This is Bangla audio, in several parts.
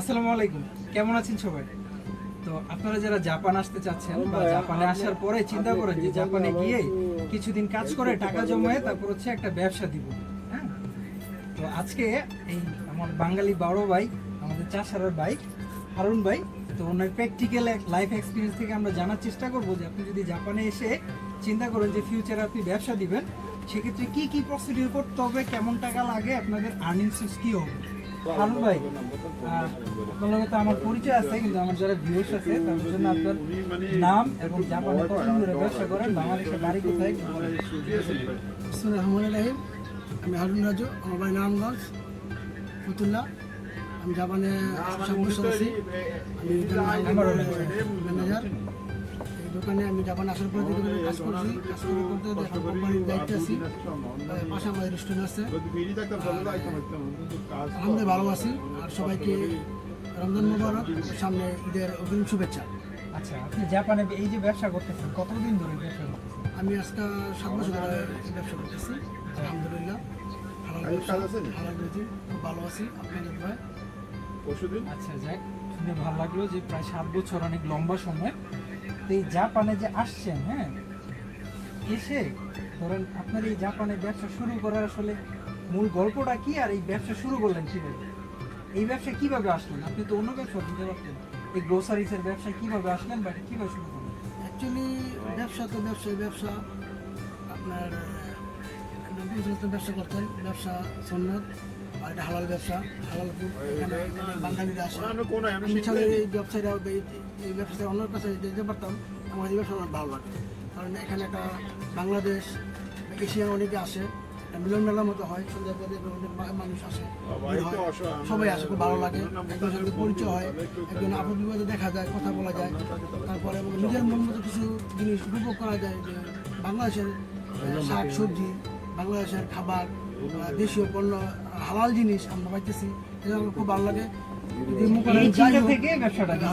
আসসালামু আলাইকুম। কেমন আছেন সবাই? তো আপনারা যারা জাপান আসতে চাচ্ছেন বা জাপানে আসার পরে চিন্তা করেন যে জাপানে গিয়ে কিছুদিন কাজ করে টাকা জমায়ে তারপর হচ্ছে একটা ব্যবসা দিব। হ্যাঁ? তো আজকে এই আমার বাঙালি বড় ভাই আমাদের চাষারার ভাই হারুন ভাই তো ওনার প্র্যাকটিক্যাল লাইফ এক্সপিরিয়েন্স থেকে আমরা জানার চেষ্টা করব যে আপনি যদি জাপানে এসে চিন্তা করেন যে ফিউচারে আপনি ব্যবসা দিবেন সেক্ষেত্রে কি কি প্রসিডিউর করতে হবে কেমন টাকা লাগে আপনাদের আর্নিং সোর্স কি হবে? হারুন ভাই। আপনার তো আমার পরিচয় আছে, কিন্তু আমার যারা ভিউয়ার্স আছে, তাদের জন্য আপনার নাম এবং জাপানে কতদিন ব্যবসা করেন, বাংলাদেশের বাড়ি কোথায় রহমান রাহিম আমি হারুন রাজু, আমার বাড়ি নারায়ণগঞ্জ ফতুল্লা আমি জাপানে সাত আছি আমি ম্যানেজার দোকানে আমি জাপানে আসার পর দোকানে কাজ করছি কাজ করে করতে এখন কোম্পানির দায়িত্বে আছি পাশে আমাদের রেস্টুরেন্ট আছে। আলহামদুলিল্লাহ ভালো আছি আর সবাইকে রমজান মুবারক সামনে ঈদের অগ্রিম শুভেচ্ছা। আচ্ছা আপনি জাপানে এই যে ব্যবসা করতেছেন কতদিন ধরে ব্যবসা করতেছেন? আমি আজকে সাত বছর ধরে ব্যবসা করতেছি আলহামদুলিল্লাহ। ভালো ব্যবসা হালাল রুজি খুব ভালো আছি আপনাদের ভাই আচ্ছা যাক শুনে ভালো লাগল যে প্রায় সাত বছর অনেক লম্বা সময়। তো এই জাপানে যে আসছেন হ্যাঁ এসে ধরেন আপনার এই জাপানে ব্যবসা শুরু করার আসলে মূল গল্পটা কি আর এই ব্যবসা শুরু করলেন কীভাবে? এই ব্যবসা কীভাবে আসলেন? আপনি তো অন্য ব্যবসা দিতে পারতেন। এই গ্রোসারিসের ব্যবসা কীভাবে আসলেন বা কীভাবে শুরু করলেন? অ্যাকচুয়ালি ব্যবসা তো ব্যবসায়ী ব্যবসা, আপনার ব্যবসা করতেন ব্যবসা সন্ন্যত। আর এটা হালাল ব্যবসা হালাল বাঙালিরা আসে আমি এই ব্যবসায়ীরা এই- এই ব্যবসায় অন্য কাছে যেতে পারতাম আমার এই ব্যবসা আমার ভালো লাগে কারণ এখানে একটা বাংলাদেশ এশিয়া অনেকে আসে একটা মিলন মেলার মতো হয় সন্ধ্যা পরে মানুষ আসে। সবাই আসে খুব ভালো লাগে। একজনের সাথে পরিচয় হয় একজন আপদ বিপদে দেখা যায় কথা বলা যায়। তারপরে নিজের মন মতো কিছু জিনিস উপভোগ করা যায় যে বাংলাদেশের শাক সবজি বাংলাদেশের খাবার দেশীয় পণ্য হালাল জিনিস আমরা পাইতেছি। এটা আমার খুব ভালো লাগে।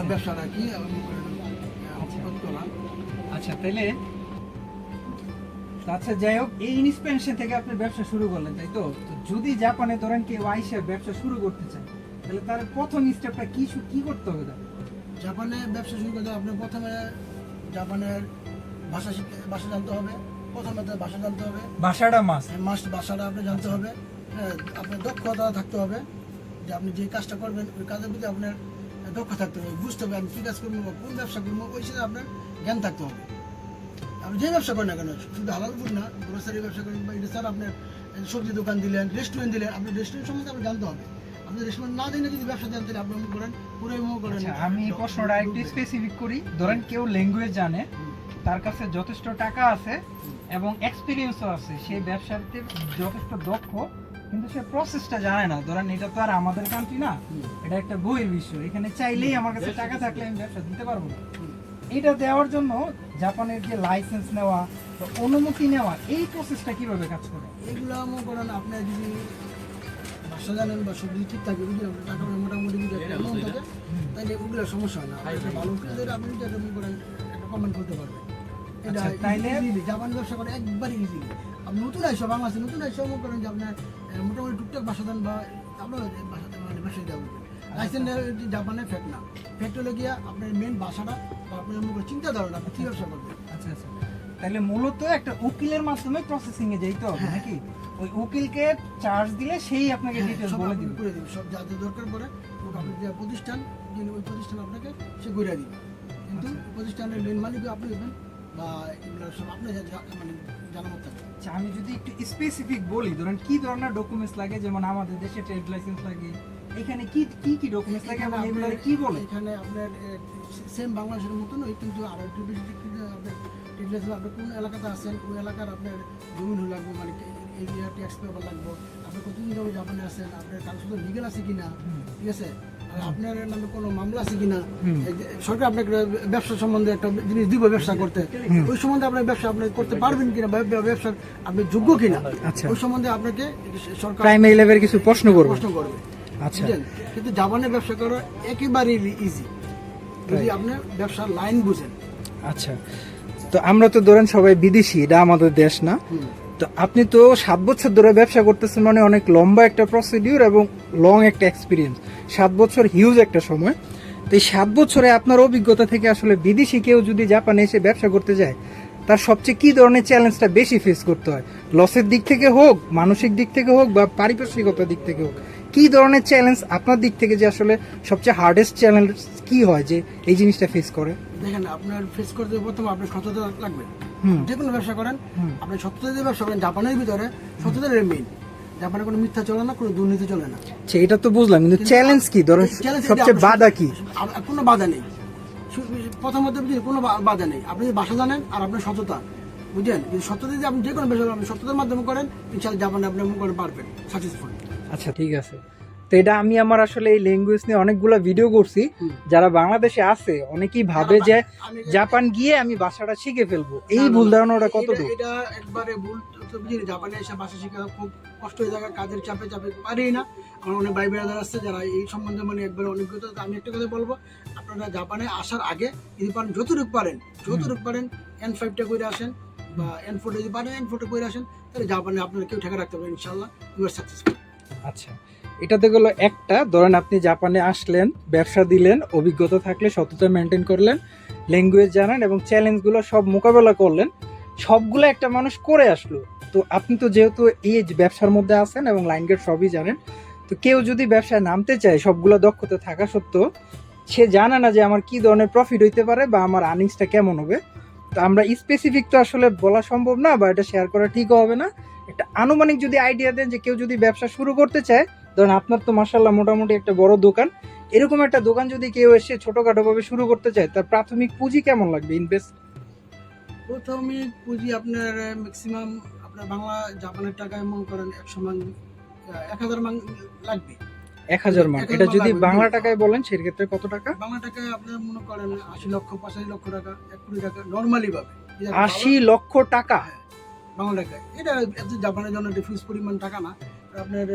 ব্যবসাটা কি প্রতিপন্ন করলাম। আচ্ছা তাহলে আচ্ছা যাই হোক এই ইন্সপিরেশন থেকে আপনি ব্যবসা শুরু করলেন তাই তো? তো যদি জাপানে ধরেন কেউ আইসা ব্যবসা শুরু করতে চায় তাহলে তার প্রথম স্টেপটা কি কি করতে হবে জাপানে ব্যবসা শুরু করতে আপনি প্রথমে জাপানের ভাষা শিখতে ভাষা জানতে হবে। প্রথমে তো ভাষা জানতে হবে। ভাষাটা মাস মাস্ট ভাষাটা আপনি জানতে হবে। হ্যাঁ, আপনার দক্ষতা থাকতে হবে। যে আপনি যে কাজটা করবেন ওই কাজের প্রতি আপনার দক্ষ থাকতে হবে। বুঝতে হবে আমি কী কাজ করব বা কোন ব্যবসা করব ওই সাথে আপনার জ্ঞান থাকতে হবে। আপনি যে ব্যবসা করেন না কেন শুধু হালাল ফুড না গ্রোসারি ব্যবসা করেন বা এটা ছাড়া আপনার সবজি দোকান দিলেন রেস্টুরেন্ট দিলেন আপনি রেস্টুরেন্ট সম্বন্ধে আপনি জানতে হবে। আপনি রেস্টুরেন্ট না জেনে যদি ব্যবসা জানতেন আপনি করেন পুরো মনে করেন। আচ্ছা আমি এই প্রশ্নটা একটু স্পেসিফিক করি। ধরেন কেউ ল্যাঙ্গুয়েজ জানে তার কাছে যথেষ্ট টাকা আছে এবং এক্সপিরিয়েন্সও আছে। সেই ব্যবসাতে যথেষ্ট দক্ষ কিন্তু সে প্রসেসটা জানে না। ধরেন এটা তো আর আমাদের কান্ট্রি না। এটা একটা বইয়ের বিষয়। এখানে চাইলেই আমার কাছে টাকা থাকলে আমি ব্যবসা দিতে পারব না। এটা দেওয়ার জন্য জাপানের যে লাইসেন্স নেওয়া বা অনুমতি নেওয়া এই প্রসেসটা কীভাবে কাজ করে? এগুলো মনে করেন আপনার যদি বাসা জানেন বা সবজি ঠিক থাকে বুঝলেন? আপনার টাকা মোটামুটি যদি একটা অ্যামাউন্ট থাকে তাহলে ওগুলো সমস্যা হয় না। ভালো উকিল ধরে আপনি যদি একটা মনে করেন একটা কমেন্ট করতে পারবেন। এটা আচ্ছা, তাইলে- জাপানি ব্যবসা করে আপনি নতুন আইসো বাংলাদেশে নতুন আইসো মনে করেন যে আপনার মোটামুটি টুকটাক বাসা দেন বা আপনার বাসা মানে ব্যবসায়ী দেওয়া লাইসেন্স জাপানে ফ্যাক্ট না। হলে গিয়া আপনার মেন বাসাটা বা আপনার মনে চিন্তা ধারণা আপনি কী ব্যবসা করবেন? আচ্ছা আচ্ছা। তাহলে মূলত একটা উকিলের মাধ্যমে প্রসেসিং এ যাইতে হবে নাকি? ওই উকিলকে চার্জ দিলে সেই আপনাকে হ্যাঁ, ডিটেলস সব বলে দিবে। করে দিবে সব যা যা দরকার পড়ে আপনি যে প্রতিষ্ঠান যিনি ওই প্রতিষ্ঠান আপনাকে সে করে দিবে। কিন্তু আচ্ছা। প্রতিষ্ঠানের মেন মালিক আপনি হবেন। বা এগুলো সব মানে থাকবে আচ্ছা আমি যদি একটু স্পেসিফিক বলি ধরেন কি ধরনের ডকুমেন্টস লাগে? যেমন আমাদের দেশে ট্রেড লাইসেন্স লাগে। এখানে কি কি কি ডকুমেন্টস লাগে এবং এগুলো কি বলে? এখানে আপনার সেম বাংলাদেশের মতন ওই কিন্তু আরও একটু বেশি আপনার টেকনিক্যাল আপনি কোন এলাকাতে আছেন ওই এলাকার আপনার জমিন লাগবে মানে এরিয়া ট্যাক্স পেপার লাগবে আপনি কতদিন ধরে জাপানে আছেন আপনার সাথে লিগেল আছে কিনা? ঠিক আছে? আপনার নামে কোনো মামলা আছে কিনা। সরকার আপনাকে ব্যবসা সম্বন্ধে একটা জিনিস দিব ব্যবসা করতে। ওই সম্বন্ধে আপনার ব্যবসা আপনি করতে পারবেন কিনা বা ব্য- আপনি যোগ্য কিনা? আচ্ছা। ওই সম্বন্ধে আপনাকে সরকার প্রাইমারি লেভেলের কিছু প্রশ্ন করবে? প্রশ্ন করবে। আচ্ছা। কিন্তু জাপানে ব্যবসা করা একেবারেই ইজি যদি আপনি ব্যবসার লাইন বুঝেন। আচ্ছা। তো আমরা তো ধরেন সবাই বিদেশি এটা আমাদের দেশ না। তো আপনি তো সাত বছর ধরে ব্যবসা করতেছেন মানে অনেক লম্বা একটা প্রসিডিউর এবং লং একটা এক্সপিরিয়েন্স সাত বছর হিউজ একটা সময়। তো এই সাত বছরে আপনার অভিজ্ঞতা থেকে আসলে বিদেশি কেউ যদি জাপানে এসে ব্যবসা করতে যায় তার সবচেয়ে কি ধরনের চ্যালেঞ্জটা বেশি ফেস করতে হয়? লসের দিক থেকে হোক মানসিক দিক থেকে হোক বা পারিপার্শ্বিকতার দিক থেকে হোক কি ধরনের চ্যালেঞ্জ আপনার দিক থেকে যে আসলে সবচেয়ে হার্ডেস্ট চ্যালেঞ্জ কি হয় যে এই জিনিসটা ফেস করে? দেখেন আপনার ফেস করতে প্রথমে আপনার সততা লাগবে। যে কোনো ব্যবসা করেন আপনি সততা দিয়ে ব্যবসা করেন জাপানের ভিতরে সততার মেইন জাপানে কোনো মিথ্যা চলে না কোনো দুর্নীতি চলে না। আচ্ছা, এটা তো বুঝলাম কিন্তু চ্যালেঞ্জ কি? ধরেন সবচেয়ে বাধা কি? কোনো বাধা নেই। প্রথমত কোনো বাধা নেই। আপনি যদি ভাষা জানেন আর আপনার সততা বুঝলেন? যদি সততা যদি আপনি যে কোনো ব্যবসা আপনি সততার মাধ্যমে করেন ইনশাআল্লাহ জাপানে আপনি করেন পারবেন সাকসেসফুল আচ্ছা ঠিক আছে। তো এটা আমি আমার আসলে এই ল্যাঙ্গুয়েজ নিয়ে অনেকগুলো ভিডিও করছি। যারা বাংলাদেশে আছে অনেকেই ভাবে যে জাপান গিয়ে আমি ভাষাটা শিখে ফেলব। এই না, না, ভুল ধারণাটা কত এটা একবারে ভুল জাপানে এসে ভাষা শেখা খুব কষ্ট হয়ে যায় কাজের চাপে চাপে পারি না। আমার অনেক ভাই বেড়াদার আছে যারা এই সম্বন্ধে মানে একবারে অভিজ্ঞতা আমি একটা কথা বলব আপনারা জাপানে আসার আগে যদি পারেন যতটুকু পারেন যতটুকু পারেন এন ফাইভটা করে আসেন বা এন ফোরটা যদি পারেন এন ফোরটা করে আসেন তাহলে জাপানে আপনারা কেউ ঠেকা রাখতে পারেন ইনশাল্লাহ ইউ আর সাকসেসফুল আচ্ছা। এটাতে গেলো একটা। ধরেন আপনি জাপানে আসলেন, ব্যবসা দিলেন, অভিজ্ঞতা থাকলে সততা মেনটেন করলেন ল্যাঙ্গুয়েজ জানেন এবং চ্যালেঞ্জগুলো সব মোকাবেলা করলেন, সবগুলো একটা মানুষ করে আসলো। তো আপনি তো যেহেতু এই ব্যবসার মধ্যে আছেন এবং লাইন গেট সবই জানেন, তো কেউ যদি ব্যবসায় নামতে চায়, সবগুলো দক্ষতা থাকা সত্ত্বেও, সে জানে না যে আমার কি ধরনের প্রফিট হইতে পারে বা আমার আর্নিংসটা কেমন হবে। তো আমরা স্পেসিফিক তো আসলে বলা সম্ভব না বা এটা শেয়ার করা ঠিকও হবে না। একটা আনুমানিক যদি আইডিয়া দেন যে কেউ যদি ব্যবসা শুরু করতে চায় ধরেন আপনার তো মার্শাল্লাহ মোটামুটি একটা বড় দোকান। এরকম একটা দোকান যদি কেউ এসে ছোটখাটো ভাবে শুরু করতে চায় তার প্রাথমিক পুঁজি কেমন লাগবে ইনভেস্ট প্রাথমিক পুঁজি আপনার ম্যাক্সিমাম আপনার বাংলা জাপানের টাকায় মনে করেন একশো মান এক হাজার মান লাগবে। এক হাজার মান। এটা যদি বাংলা টাকায় বলেন সেক্ষেত্রে কত টাকা? বাংলা টাকায় আপনার মনে করেন আশি লক্ষ পঁচাশি লক্ষ টাকা এক কোটি টাকা নর্মালি পাবে আশি লক্ষ টাকা? বাংলা টাকায়। এটা জাপানের জন্য ফিস পরিমাণ টাকা না। আপনার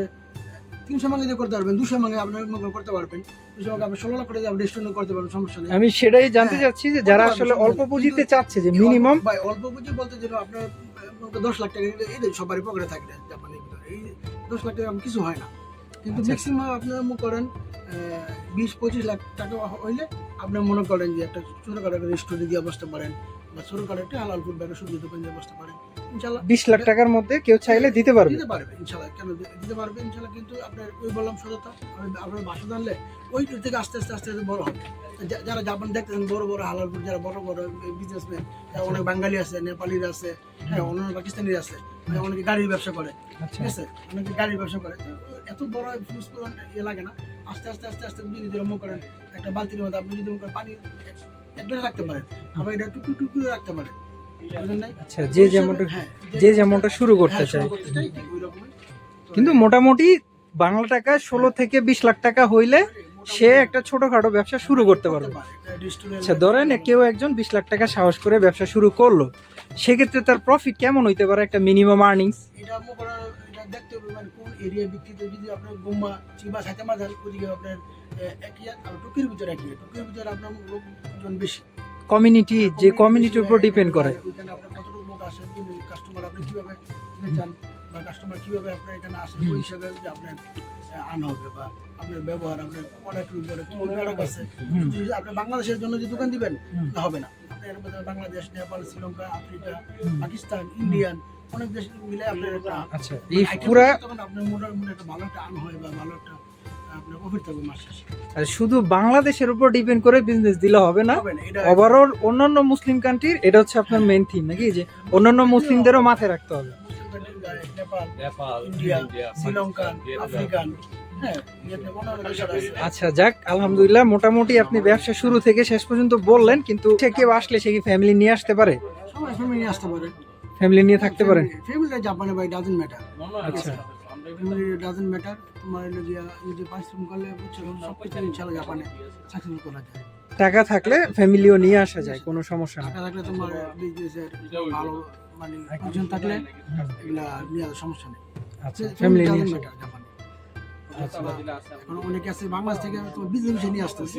তিনশো মাঙ্গে দিয়ে করতে পারবেন দুশো মাঙ্গে আপনার মনে করতে পারবেন। দুশো মাঙ্গে আপনি ষোলো লক্ষ টাকা আপনি রেস্টুরেন্ট করতে পারবেন সমস্যা নেই। আমি সেটাই জানতে হ্যাঁ, চাচ্ছি যে যারা আসলে অল্প পুঁজিতে চাচ্ছে যে মিনিমাম ভাই অল্প পুঁজি বলতে যেন আপনার দশ লাখ টাকা এই সবারই পকেটে থাকে জাপানের ভিতরে। এই দশ লাখ টাকা কিছু হয় না। কিন্তু আচ্ছা। ম্যাক্সিমাম আপনার মনে করেন বিশ পঁচিশ লাখ টাকা হইলে আপনি মনে করেন যে একটা ছোটখাটো একটা রেস্টুরেন্ট দিয়ে বসতে পারেন বা ছোটখাটো একটা হালাল ব্যাগের সবজি দোকান দিয়ে বসতে পারেন ইনশাল্লাহ বিশ লাখ টাকার মধ্যে কেউ চাইলে দিতে পারবে দিতে পারবে। ইনশাল্লাহ কেন দিতে পারবে ইনশাল্লাহ কিন্তু আপনার ওই বললাম সততা আপনার ভাষা জানলে ওই থেকে আস্তে আস্তে আস্তে আস্তে বড় হবে। যারা জাপান দেখতেছেন বড় বড় হালালপুর যারা বড় বড় বিজনেসম্যান অনেক বাঙালি আছে নেপালির আছে হ্যাঁ অন্য পাকিস্তানির আছে মানে অনেকে গাড়ির ব্যবসা করে আচ্ছা। ঠিক আছে? অনেকে গাড়ির ব্যবসা করে। এত বড় পরিমাণ ইয়ে লাগে না আস্তে আস্তে আস্তে আস্তে যদি যদি করেন একটা বালতির মধ্যে আপনি যদি করেন পানি রাখতে পারেন। আবার এটা টুকু টুকু রাখতে পারেন। আচ্ছা যে যেমনটা হ্যাঁ, যে যেমনটা শুরু করতে হ্যাঁ, শুরু করতে চাই, কিন্তু মোটামুটি বাংলা টাকা ষোলো থেকে বিশ লাখ টাকা হইলে সে একটা ছোটখাটো ব্যবসা শুরু করতে পারবে। আচ্ছা ধরেন কেউ একজন বিশ লাখ টাকা সাহস করে ব্যবসা শুরু করল সেক্ষেত্রে তার প্রফিট কেমন হইতে পারে একটা মিনিমাম আর্নিংস এটা দেখতে হবে মানে কোন এরিয়া ভিত্তিতে যদি আপনার গোমা চিবা সাইতে মাঝাল ওদিকে আপনার একই আর টুকির ভিতরে একই টুকির ভিতরে আপনার লোকজন বেশি। কমিউনিটি যে কমিউনিটির উপর ডিপেন্ড করে। ওইখানে আপনার কতটুকু লোক আসে কাস্টমার আপনি কীভাবে চান বা কাস্টমার কীভাবে আপনার এখানে আসে ওই হিসাবে যে আপনার আনা হবে বা আপনার ব্যবহার আপনার প্রোডাক্টের উপরে কি প্রোডাক্ট আছে যদি আপনি বাংলাদেশের জন্য যে দোকান দিবেন তা হবে না। আপনি এর মধ্যে বাংলাদেশ নেপাল শ্রীলঙ্কা আফ্রিকা পাকিস্তান ইন্ডিয়ান অনেক দেশ মিলে আপনার একটা আচ্ছা এই পুরা তখন আপনার মোটামুটি একটা ভালো একটা আন হয় বা ভালো একটা আপনার প্রফিট থাকবে মাস শেষে আর শুধু বাংলাদেশের উপর ডিপেন্ড করে বিজনেস দিলে হবে না। হবে না এটা ওভারঅল অন্যান্য মুসলিম কান্ট্রির এটা হচ্ছে আপনার মেইন থিম নাকি? যে অন্যান্য মুসলিমদেরও মাথায় রাখতে হবে। হ্যাঁ আচ্ছা যাক আলহামদুলিল্লাহ মোটামুটি আপনি ব্যবসা শুরু থেকে শেষ পর্যন্ত বললেন কিন্তু সে কেউ আসলে সে কি ফ্যামিলি নিয়ে আসতে পারে? সবাই ফ্যামিলি আসতে পারে। ফ্যামিলি নিয়ে থাকতে পারেন? ফ্যামিলিটা জাপানে ভাই ডাজেন্ট ম্যাটার আচ্ছা। ফ্যামিলি ডাজেন্ট ম্যাটার তোমার হলো যে যদি পরিশ্রম করলে সব কিছু ইনশাল্লাহ জাপানে সাকসেসফুল করা যায়। টাকা থাকলে ফ্যামিলিও নিয়ে আসা যায় কোনো সমস্যা নেই টাকা থাকলে তোমার বিজনেসের ভালো মানে পজিশন থাকলে এগুলা নিয়ে সমস্যা নেই। আচ্ছা ফ্যামিলি নিয়ে আসা। ম্যাটার অনেকে আছে বাংলাদেশ থেকে বিজনেস নিয়ে আসতেছে।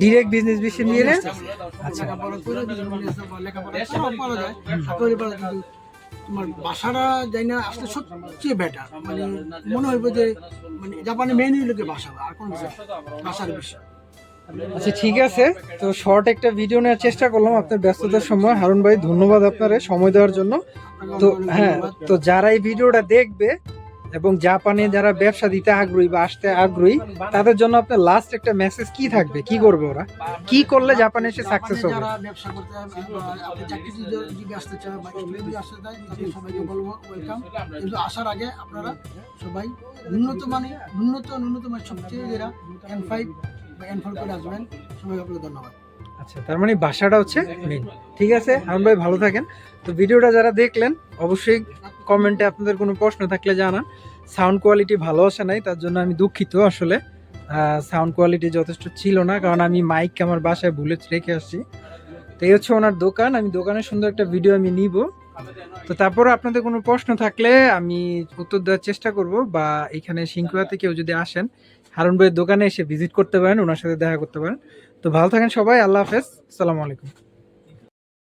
ডিরেক্ট বিজনেস বিষয় নিয়ে আচ্ছা। তোমার বাসাটা যাই না আসলে সবচেয়ে বেটার মানে মনে হইব যে মানে জাপানে মেনই লোকে বাসা আর কোনো বাসার বিষয়। আচ্ছা ঠিক আছে। তো শর্ট একটা ভিডিও নেওয়ার চেষ্টা করলাম আপনার ব্যস্ততার সময়। হারুন ভাই ধন্যবাদ আপনারে সময় দেওয়ার জন্য। তো হ্যাঁ তো যারা এই ভিডিওটা দেখবে এবং জাপানে যারা ব্যবসা দিতে আগ্রহী বা আসতে আগ্রহী তাদের জন্য আপনার লাস্ট একটা মেসেজ কি থাকবে? কি করবে ওরা? কি করলে জাপানে এসে সাকসেস হবে? যারা ব্যবসা করতে আপনি চাকরি যদি আসতে চায় বা যদি আসতে তাদের সবাইকে বলব ওয়েলকাম কিন্তু আসার আগে আপনারা সবাই ন্যূনত মানে ন্যূনতম মানে সবচেয়ে এন ফাইভ বা এন ফোর করে আসবেন। সবাই আপনাকে ধন্যবাদ। আচ্ছা তার মানে বাসাটা হচ্ছে মেন ঠিক আছে হারুন ভাই ভালো থাকেন। তো ভিডিওটা যারা দেখলেন অবশ্যই কমেন্টে আপনাদের কোনো প্রশ্ন থাকলে জানান। সাউন্ড কোয়ালিটি ভালো আসে নাই, তার জন্য আমি দুঃখিত আসলে। সাউন্ড কোয়ালিটি যথেষ্ট ছিল না, কারণ আমি মাইক আমার বাসায় ভুলে রেখে আসছি। তো এই হচ্ছে ওনার দোকান, আমি দোকানের সুন্দর একটা ভিডিও আমি নিব। তো তারপর আপনাদের কোনো প্রশ্ন থাকলে আমি উত্তর দেওয়ার চেষ্টা করব, বা এখানে সিংকুয়াতে কেউ যদি আসেন, হারুন ভাইয়ের দোকানে এসে ভিজিট করতে পারেন, ওনার সাথে দেখা করতে পারেন। তো ভালো থাকেন সবাই, আল্লাহ হাফেজ, আসসালামু আলাইকুম।